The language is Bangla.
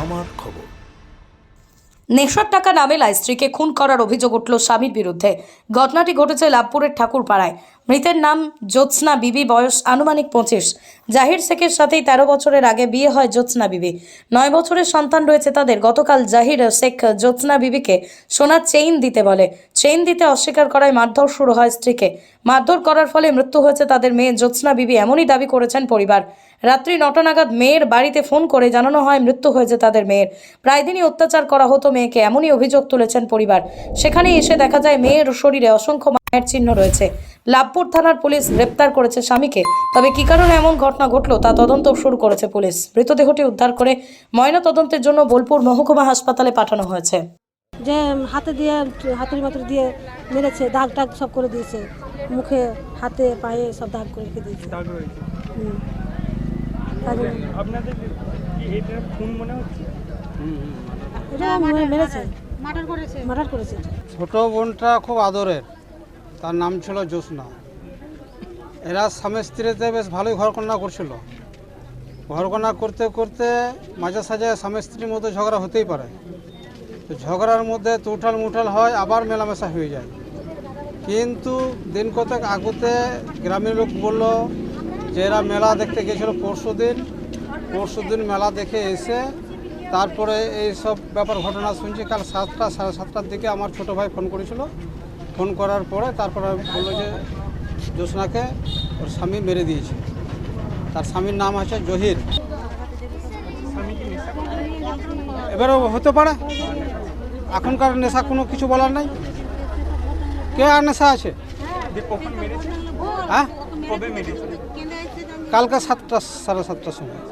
আমার খবর। নেশার টাকা নামে মেলায় স্ত্রীকে খুন করার অভিযোগ উঠল স্বামীর বিরুদ্ধে। ঘটনাটি ঘটেছে লাভপুরের ঠাকুরপাড়ায়। মৃতের নাম জ্যোৎস্না বিবি, বয়স আনুমানিক পঁচিশ। জাহির শেখের সাথেই তেরো বছরের আগে বিয়ে হয় জ্যোৎস্না বিবি। নয় বছরের সন্তান রয়েছে তাদের। গতকাল জাহির শেখ জ্যোৎস্না বিবিকে সোনার চেইন দিতে বলে। চেইন দিতে অস্বীকার করায় মারধর শুরু হয় স্ত্রীকে। মারধর করার ফলে মৃত্যু হয়েছে তাদের মেয়ে জ্যোৎস্না বিবি, এমনই দাবি করেছেন পরিবার। রাত্রি নটা নাগাদ মেয়ের বাড়িতে ফোন করে জানানো হয়, মৃত্যু হয়েছে তাদের মেয়ের। প্রায় দিনই অত্যাচার করা হতো মেয়েকে, এমনই অভিযোগ তুলেছেন পরিবার। সেখানে এসে দেখা যায়, মেয়ের শরীরে অসংখ্য মায়ের চিহ্ন রয়েছে। লাভপুর থানার পুলিশ গ্রেপ্তার করেছে স্বামীকে। তবে কি কারণে এমন ঘটনা ঘটলো তা তদন্ত শুরু করেছে পুলিশ। মৃতদেহটি উদ্ধার করে ময়না তদন্তের জন্য বোলপুর মহকুমা হাসপাতালে পাঠানো হয়েছে। যে হাতে দিয়ে হাতুড়ি মাতুড়ি দিয়ে মেরেছে দাগ টাগ সব করে দিয়েছে। মুখে হাতে পায়ে সব দাগ করে রেখে দিয়েছে। দাগ রয়েছে হুম। তাই জন্য- আপনাদের কি এটা খুন মনে হচ্ছে? এটা মেরেছে। মার্ডার করেছে। মার্ডার করেছে। ছোট বোনটা খুব আদরের। তার নাম ছিল জ্যোৎস্না। এরা স্বামী স্ত্রীতে বেশ ভালোই ঘরকন্যা করছিল। ঘরকন্যা করতে করতে মাঝে সাঝে স্বামী স্ত্রীর মধ্যে ঝগড়া হতেই পারে। তো ঝগড়ার মধ্যে তুঠাল মুঠাল হয়, আবার মেলামেশা হয়ে যায়। কিন্তু দিন কতক আগুতে গ্রামের লোক বলল যে এরা মেলা দেখতে গেছিল পরশু দিন। পরশু দিন মেলা দেখে এসে তারপরে এই সব ব্যাপার ঘটনা শুনছি। কাল সাতটা, সাড়ে সাতটার দিকে আমার ছোট ভাই ফোন করেছিল। ফোন করার পরে তারপরে বলল যে জ্যোৎস্নাকে ওর স্বামী মেরে দিয়েছে। তার স্বামীর নাম আছে জহির? এবারও হতে পারে। এখনকার নেশা কোনো কিছু বলার নাই। কে আর নেশা আছে? মেরেছে হ্যাঁ? কালকে সাতটা সাড়ে সাতটার সময়।